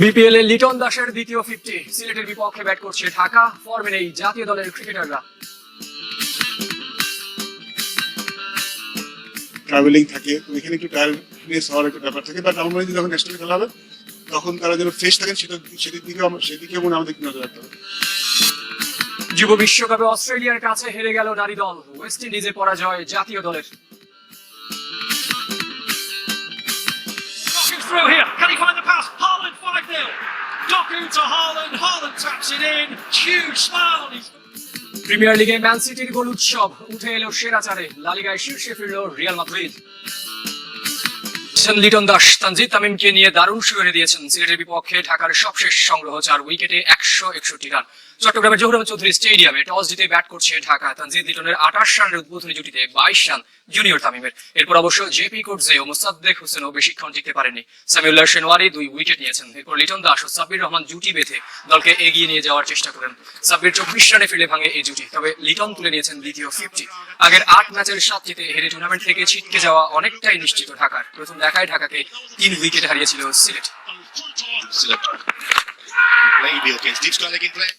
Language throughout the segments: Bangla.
বিপিএল এ লিটন দাসের দ্বিতীয় ফিফটি সিলেটের বিপক্ষে ব্যাট করছে ঢাকা ফর্মে নেই জাতীয় দলের ক্রিকেটাররা ট্রাভেলিং থাকে এখানে একটু টায়ারনেস হওয়ার একটা ব্যাপার থাকে বাট আমার মনে হয় যখন ন্যাশনাল খেলা হবে তখন তারা যেন ফ্রেশ থাকেন সেটা সেদিক দিকে আমার- সেদিকে মনে আমাদের নজর রাখতে হবে। যুব বিশ্বকাপে অস্ট্রেলিয়ার কাছে হেরে গেল নারী দল ওয়েস্ট ইন্ডিজে পরাজয় জাতীয় দলের। Through here. To Haaland. Haaland taps it in. Huge smile on his premier লিগে ম্যান সিটির গোল উৎসব উঠে এলো সেরা চারে লালিগায় শীর্ষে ফিরল রিয়াল মাদ্রিদ লিটন দাস, তানজিদ তামিমকে নিয়ে দারুণ শুরু দিয়েছেন সিলেটের বিপক্ষে ঢাকার সবশেষ সংগ্রহ চার উইকেটে একশো একষট্টি রান চট্টগ্রামের জহুর আহমেদ চৌধুরী স্টেডিয়ামে টস জিতে ব্যাট করছে ঢাকা। তানজিদ লিটনের আঠাশ রানের উদ্বোধনী জুটিতে বাইশ রান জুনিয়র তামিমের। এরপর অবশ্য জেপি কোটজে ও মুসাদ্দেক হোসেনও বেশিক্ষণ টিকতে পারেনি সামিউল্লাহ শেনওয়ারি দুই উইকেট নিয়েছেন। এরপর লিটন দাস ও সাব্বির রহমান জুটি বেঁধে দলকে এগিয়ে নিয়ে যাওয়ার চেষ্টা করেন। সাব্বির চব্বিশ রানে ফিরে ভাঙে এই জুটি, তবে লিটন তুলে নিয়েছেন দ্বিতীয় ফিফটি আগের আট ম্যাচের সাত জিতে হেরে টুর্নামেন্ট থেকে ছিটকে যাওয়া অনেকটাই নিশ্চিত ঢাকার। প্রথম দেখায় ঢাকাকে তিন উইকেট হারিয়েছিল Sylhet. field against deep leg in play.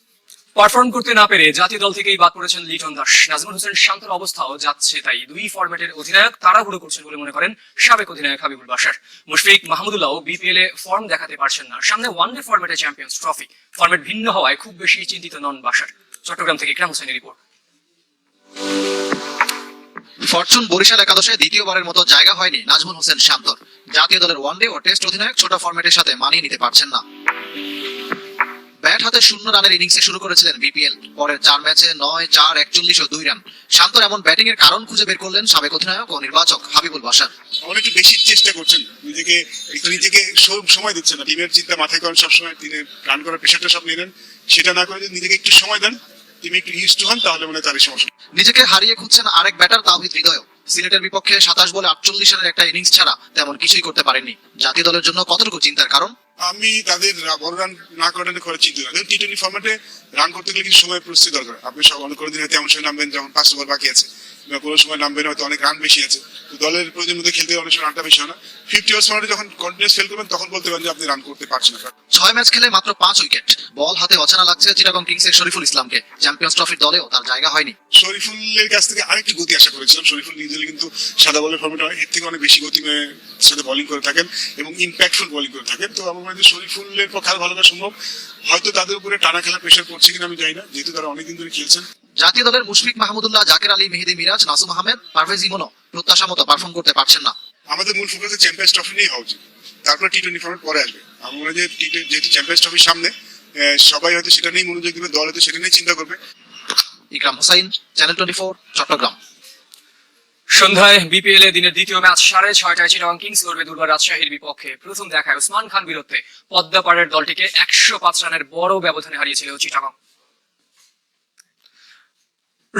Perform করতে না পেরে জাতীয় দল থেকেই বাদ পড়েছেন লিটন দাস। নাজমুল হোসেন শান্তর অবস্থাও যাচ্ছে তাই দুই ফরম্যাটের অধিনায়ক তাড়াহুড়ো করছেন বলে মনে করেন সাবেক অধিনায়ক হাবিবুল বাসার মুশফিক মাহমুদুল্লাহ বিপিএল এ ফর্ম দেখাতে পারছেন না। সামনে ওয়ানডে ফরম্যাটে চ্যাম্পিয়ন্স ট্রফি ফরম্যাট ভিন্ন হওয়ায় খুব বেশি চিন্তিত নন বাসার চট্টগ্রাম থেকে ইকরাম হোসেনের রিপোর্ট। ফরচুন বরিশাল একাদশে দ্বিতীয়বারের মতো জায়গা হয়নি নাজমুল হোসেন শান্তর। জাতীয় দলের ওয়ানডে ও টেস্ট অধিনায়ক ছোট ফরম্যাটের সাথে মানিয়ে নিতে পারছেন না। ব্যাট হাতে শূন্য রানের ইনিংসে শুরু করেছিলেন বিপিএল। পরের চার ম্যাচে নয় চার একচল্লিশ ও দুই রান। শান্তর এমন ব্যাটিং এর কারণ খুঁজে বের করলেন সাবেক অধিনায়ক ও নির্বাচক হাবিবুল বাসার একটু বেশি চেষ্টা করছেন নিজেকে একটু নিজেকে সব- সময় দিচ্ছেন না। টিমের চিন্তা মাথায় করেন সবসময় তিনি রান করার প্রেশারটা সব নিয়ে নেন। সেটা না করে যদি নিজেকে একটু সময় দেন টিমে একটু ইউজ হন তাহলে মনে তারই সমস্যা। নিজেকে হারিয়ে খুঁজছেন আরেক ব্যাটার তাওহিদ হৃদয় সিলেটের বিপক্ষে সাতাশ বলে আটচল্লিশ রানের একটা ইনিংস ছাড়া তেমন কিছুই করতে পারেননি। জাতীয় দলের জন্য কতটুকু চিন্তার কারণ? আমি তাদের রান না করাটা করে চিন্তা করি টি টোয়েন্টি ফর্মেটে রান করতে গেলে কিছু সময় প্রস্তুতি দরকার। আপনি সব অনেক দিন হয়তো এমন সময় নামবেন, যেমন পাঁচ ওভার বাকি আছে। কোনো সময় নামবেন হয়তো অনেক রান বেশি আছে। তো দলের প্রয়োজন মধ্যে খেলতে অনেক সময় রানটা বেশি হয় না। ফিফটি ওভার্স ফর্মেটে যখন কন্টিনিউস ফেল করবেন তখন বলতে পারেন যে আপনি রান করতে পারছেন না। ছয় ম্যাচ খেলে মাত্র পাঁচ উইকেট বল হাতে অচানা লাগছে চিটাগং কিংসের শরীফুল ইসলামকে। চ্যাম্পিয়ন্স ট্রফির দলেও তার জায়গা হয়নি। শরীফুলের কাছ থেকে আরেকটি গতি আশা করেছিলাম। শরীফুল নিজে কিন্তু সাদা বলের ফর্মেট এর থেকে অনেক বেশি গতি সাথে বোলিং করে থাকেন এবং ইম্প্যাক্টফুল বোলিং করে থাকেন। তো আমার মনে হয় শরীফুলের পক্ষে ভালো সম্ভব। হয়তো তাদের উপরে টানা খেলা প্রেশার পড়ছে কিনা আমি জানি না যেহেতু তারা অনেকদিন ধরে খেলছেন। জাতীয় দলের মুশফিক মাহমুদুল্লাহ জাকের আলী মেহেদি মিরাজ নাসুম আহমেদ পারভেজ ইমনও প্রত্যাশা মতো পারফর্ম করতে পারছেন না। আমাদের মূল ফোকাস চ্যাম্পিয়ন্স ট্রফি নিয়ে হওয়া উচিত। তারপরে টি টোয়েন্টি ফর্মেট পরে আসবে। আমার মনে হয় যে টি যেহেতু চ্যাম্পিয়ন্স ট্রফির সামনে সবাই হয়তো সেটা নিয়ে মনোযোগ দেবে দল হয়তো সেটা নিয়ে চিন্তা করবে। Ekram Hossain channel twenty four Chattogram. সন্ধ্যায় বিপিএল এ দিনের দ্বিতীয় ম্যাচ সাড়ে ছয়টায় চিটাগং কিংস লড়বে দুর্বার রাজশাহীর বিপক্ষে। প্রথম দেখায় ওসমান খান বীরত্বে পদ্মাপাড়ের দলটিকে একশো পাঁচ রানের বড় ব্যবধানে হারিয়েছিল চিটাগং।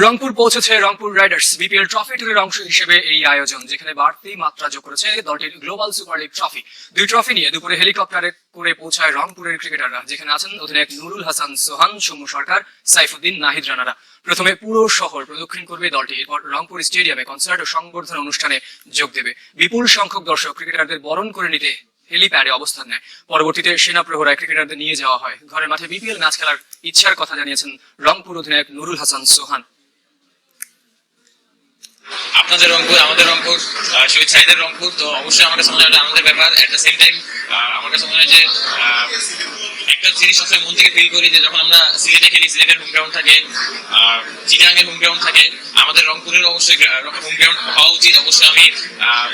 রংপুর পৌঁছেছে রংপুর রাইডার্স বিপিএল ট্রফি টুরের অংশ হিসেবে এই আয়োজন, যেখানে বাড়তি মাত্রা যোগ করেছে দলটির গ্লোবাল সুপার লিগ ট্রফি। দুই ট্রফি নিয়ে দুপুরে হেলিকপ্টারে করে পৌঁছায় রংপুরের ক্রিকেটাররা, যেখানে আছেন অধিনায়ক নুরুল হাসান সোহান, সৌম্য সরকার, সাইফুদ্দিন, নাহিদ রানারা। প্রথমে পুরো শহর প্রদক্ষিণ করবে দলটি, এরপর রংপুর স্টেডিয়ামে কনসার্ট ও সংবর্ধনা অনুষ্ঠানে যোগ দেবে। বিপুল সংখ্যক দর্শক ক্রিকেটারদের বরণ করে নিতে হেলিপ্যাডে অবস্থান নেয়। পরবর্তীতে সেনা প্রহরায় ক্রিকেটারদের নিয়ে যাওয়া হয়। ঘরের মাঠে বিপিএল ম্যাচ খেলার ইচ্ছার কথা জানিয়েছেন রংপুর অধিনায়ক নুরুল হাসান সোহান। আপনাদের রংপুর, আমাদের রংপুর শহীদ সাইদের রংপুর, তো অবশ্যই আমার কাছে মনে হয় আনন্দের ব্যাপার। এট দ্য সেম টাইম আমার কাছে মনে হয় যে একটা জিনিস সবসময় মন থেকে ফিল করি যে যখন আমরা সিলেটে খেলি, সিলেটের হোম গ্রাউন্ড থাকে চিটাঙ্গের হোম গ্রাউন্ড থাকে, আমাদের রংপুরের অবশ্যই হোম গ্রাউন্ড হওয়া উচিত। অবশ্যই আমি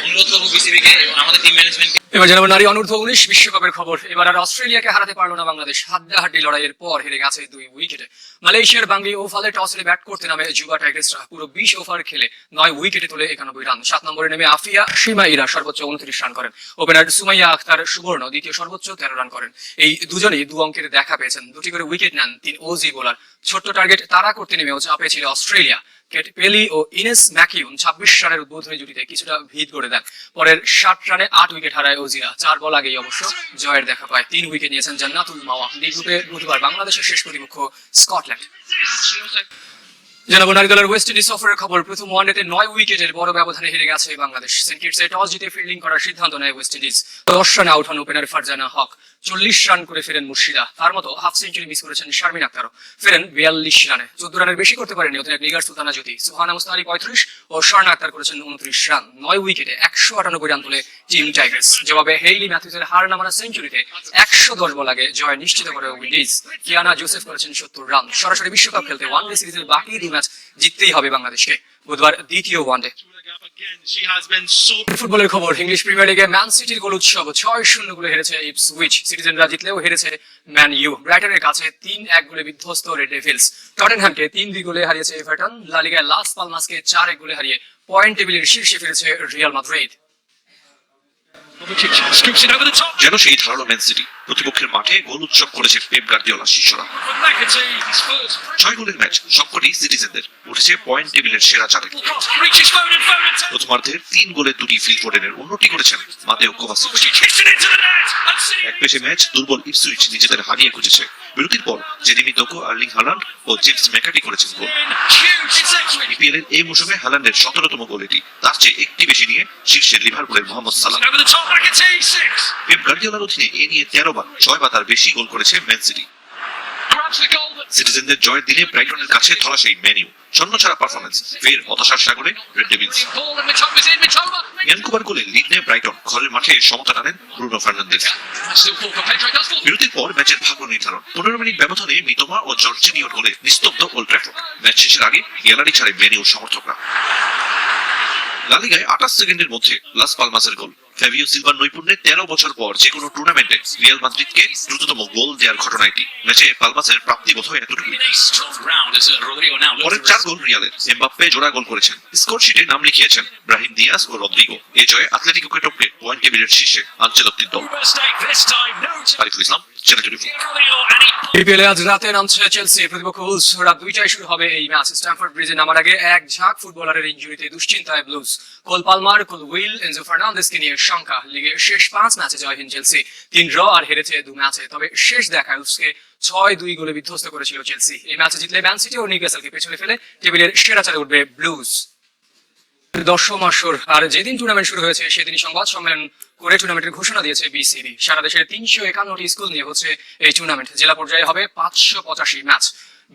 অনুরোধ করব বিসিবিকে এবং আমাদের টিম ম্যানেজমেন্টকে এবার জানাব নারী অনূর্ধ্ব উনিশ বিশ্বকাপের খবর। এবার আর অস্ট্রেলিয়াকে হারাতে পারল না বাংলাদেশ। হাড্ডাহাড্ডি লড়াইয়ের পর হেরে গেছে দুই উইকেটে। মালয়েশিয়ার বাঙ্গি ওভালে টসে ব্যাট করতে নামে যুবা টাইগার্সরা। পুরো বিশ ওভার খেলে নয় উইকেটে তুলে একানব্বই রান। সাত নম্বরে নেমে আফিয়া সীমা ইরা সর্বোচ্চ উনত্রিশ রান করেন। ওপেনার সুমাইয়া আখতার সুবর্ণ দ্বিতীয় সর্বোচ্চ তেরো রান করেন। এই দুজনেই দু অঙ্কের দেখা পেয়েছেন। দুটি করে উইকেট নেন তিন ওজি বোলার। ছোট্ট টার্গেট তারা করতে নেমেও চাপে ছিল অস্ট্রেলিয়া। পেলি ও ইনেস ম্যাকিউন ছাব্বিশ রানের উদ্বোধনী জুটিতে কিছুটা ভিত করে দেন। পরের ষাট রানে আট উইকেট হারায় ওজিরা। চার বল আগেই অবশ্য জয়ের দেখা পায়। তিন উইকেট নিয়েছেন জান্নাতুল মাওয়া। ডি গ্রুপে বুধবার বাংলাদেশের শেষ প্রতিপক্ষ স্কটল্যান্ড। জানাব নারী ওয়েস্ট ইন্ডিজ সফরের খবর, প্রথম ওয়ানডেতে নয় উইকেটের বড় ব্যবধানে হেরে গেছে বাংলাদেশ। সেন্ট কিটসে টস জিতে ফিল্ডিং করার সিদ্ধান্ত নেয় ওয়েস্ট ইন্ডিজ দশ রানে আউট হন ওপেনার ফারজানা হক। চল্লিশ রান করে ফেরেন মুর্শিদা। তার মতো হাফ সেঞ্চুরি মিস করেছেন শারমিন আক্তারও। ফেরেন বিয়াল্লিশ রানে চোদ্দ রানের বেশি করতে পারেনি অধিনায়ক নিগার সুলতানা জ্যোতি। সুহানা মুস্তারি পঁয়ত্রিশ ও স্বর্ণ আক্তার করেছেন উনত্রিশ রান নয় উইকেটে একশো আটানব্বই রান তুলে টিম টাইগার্স। জবাবে হেইলি ম্যাথিউসের হার নামানা সেঞ্চুরিতে একশো দশ বল জয় নিশ্চিত করে উইন্ডিজ কিয়ানা জোসেফ করেছেন সত্তর রান সরাসরি বিশ্বকাপ খেলতে ওয়ান ডে সিরিজের বাকি ম্যাচ জিততেই হবে বাংলাদেশকে। বুধবার দ্বিতীয় ওয়ানডে। ফুটবলের খবর, ইংলিশ প্রিমিয়ার লিগে ম্যান সিটির গোল উৎসব ছয় শূন্য গোলে হেরেছে ইপসউইচ। সিটিজেনরা জিতলেও হেরেছে ম্যান ইউ। ব্রাইটনের কাছে তিন এক গোলে বিধ্বস্ত রেড ডেভিলস। টটেনহ্যামকে তিন দুই গোলে হারিয়েছে এভারটন। লালিগায় লাস্ট লাস পালমাসকে চার এক গোলে হারিয়ে পয়েন্ট টেবিলের শীর্ষে ফিরেছে রিয়াল মাদ্রিদ। যেন সেই ধারালো ম্যান সিটি প্রতিপক্ষের মাঠে গোল উৎসব করেছে পেপ গার্দিওলা শিষ্যরা। ছয় গোলের ম্যাচ সবকটি সিটিজেনদের উঠেছে পয়েন্ট টেবিলের সেরা চারে। প্রথমার্ধের তিন গোলে দুটি ফিল ফোর্ডেনের উন্নতি করেছেন মাতেও ঐক্যবাসী এক পেশে ম্যাচ দুর্বল ইপসুইচ নিজেদের হারিয়ে খুঁজেছে। বিরতির পর জেরিমি দোকো আর্লিং হালান্ড ও জেমস ম্যাকাটি করেছেন গোল। বিপিএল এর এই মৌসুমে হালান্ডের সতেরোতম গোল এটি। তার চেয়ে একটি বেশি নিয়ে শীর্ষে লিভারপুলের মোহাম্মদ সালাম. পেপ গার্ডিওলার অধীনে এ নিয়ে তেরো বার ছয় বা তার বেশি গোল করেছে ম্যান সিটি। সিটিজেনদের জয়ের দিনে ব্রাইটনের কাছে ধরা সেই ছন্ন ছাড়া পারফরমেন্স ফের হতাশার সাগরে রেড ডেভিলস. ইয়ানকুবার গোলে ব্রাইটন, ঘরের মাঠে সমতা টানেন ব্রুনো ফার্নান্দেজ. বিরতির পর ম্যাচের ভাগ্য নির্ধারণ পনেরো মিনিট ব্যবধানে মিতোমা ও জর্জিনিওর গোলে নিস্তব্ধ ওল্ড ট্র্যাফোর্ড ম্যাচ শেষের আগে গ্যালারি ছাড়ে মেনিউর সমর্থকরা লালিগায় আঠাশ সেকেন্ডের মধ্যে লাস পালমাসের গোল ফ্যাবিও সিলভার নৈপুণ্যে তেরো বছর পর যে কোনো টুর্নামেন্টে রিয়াল মাদ্রিদকে দ্রুততম গোল দেওয়ার ঘটনা এটি। ম্যাচে পালমাসের প্রাপ্তি বোধ হয় looks পরের চার গোল রিয়ালের এমবাপ্পে জোড়া গোল করেছেন। স্কোর শিটে নাম লিখিয়েছেন ব্রাহিম দিয়াস ও রদ্রিগো। এ জয়ে আথলেটিকোকে টপকে পয়েন্ট টেবিলের শীর্ষে আঞ্চেলত্তির দল। আরিফুল ইসলাম শঙ্কা। শেষ পাঁচ ম্যাচে তিন ড্র আর হেরেছে দু ম্যাচে। তবে শেষ দেখা উলসকে ছয় দুই গোলে বিধ্বস্ত করেছিল চেলসি এই ম্যাচে জিতলে ম্যান সিটি ও নিউক্যাসলকে পেছনে ফেলে টেবিলের সেরা চালে উঠবে ব্লুজ দশম আসর, আর যেদিন টুর্নামেন্ট শুরু হয়েছে, সেদিনই সংবাদ সম্মেলন করে টুর্নামেন্টের ঘোষণা দিয়েছে বিসিবি সারা দেশের তিনশো একান্নটি স্কুল নিয়ে হচ্ছে এই টুর্নামেন্ট জেলা পর্যায়ে হবে পাঁচশো পঁচাশি ম্যাচ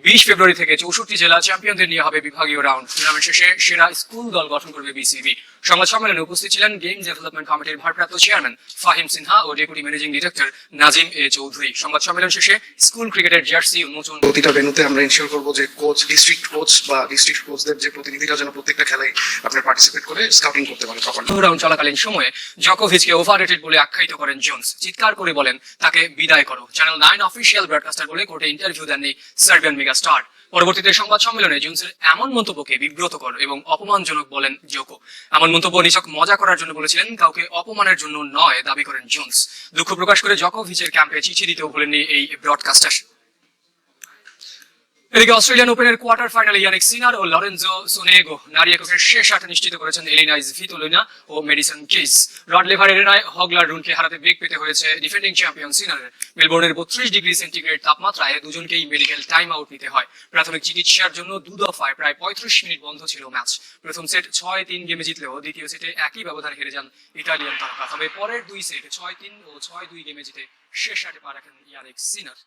বিশ ফেব্রুয়ারি থেকে চৌষট্টি জেলা চ্যাম্পিয়নদের নিয়ে হবে বিভাগীয় রাউন্ড। টুর্নামেন্ট শেষে সেরা স্কুল দল গঠন করবে বিসিবি। সংবাদ সম্মেলনে উপস্থিত ছিলেন গেম ডেভেলপমেন্ট কমিটির ভারপ্রাপ্ত chairman Fahim Sinha O deputy managing director Nazim A Chowdhury. সংবাদ সম্মেলন শেষে স্কুল ক্রিকেটের জার্সি উন্মোচন। প্রতিটা ভেন্যুতে আমরা ইনশিওর করব যে কোচ ডিস্ট্রিক্ট কোচ বা ডিস্ট্রিক্ট কোচদের যে প্রতিনিধিরা যেন প্রত্যেকটা খেলায় আপনার পার্টিসিপেট করে স্কাউটিং করতে পারে প্রপারলি রাউন্ড চলাকালীন সময়ে জকোভিচকে ওভাররেটেড বলে আখ্যায়িত করেন জোন্স চিৎকার করে বলেন তাকে বিদায় করো। চ্যানেল নাইন অফিসিয়াল ব্রডকাস্টার বলে কোর্টে ইন্টারভিউ দেননি সার্বিয়ান মেগা স্টার পরবর্তীতে সংবাদ সম্মেলনে জোনসের এমন মন্তব্যকে বিব্রত কর এবং অপমানজনক বলেন জোকো এমন মন্তব্য নিছক মজা করার জন্য বলেছিলেন, কাউকে অপমানের জন্য নয়, দাবি করেন জোনস দুঃখ প্রকাশ করে জকোভিচের ক্যাম্পে চিঠি দিতেও ভুলেননি এই ব্রডকাস্টার এদিকে অস্ট্রেলিয়ান ওপেনের কোয়ার্টার ফাইনালে ইয়ানিক সিনার ও লরেন্জো সোনেগো নারী এককের শেষ আট নিশ্চিত করেছেন এলিনাইজ ভিতোলিনা ও মেডিসন কিস। রড লেভার এরেনায় হগলার রুনকে হারাতে বেগ পেতে হয়েছে ডিফেন্ডিং চ্যাম্পিয়ন সিনারের। মেলবোর্নের বত্রিশ ডিগ্রি সেন্টিগ্রেড তাপমাত্রায় দুজনকেই মেডিকেল টাইম আউট নিতে হয়। প্রাথমিক চিকিৎসার জন্য দু দফায় প্রায় পঁয়ত্রিশ মিনিট বন্ধ ছিল ম্যাচ। প্রথম সেট ছয় তিন গেমে জিতলেও দ্বিতীয় সেটে একই ব্যবধানে হেরে যান ইটালিয়ান তারকা। তবে পরের দুই সেট ছয় তিন ও ছয় দুই গেমে জিতে শেষ আটে পা রাখেন ইয়ানিক সিনার।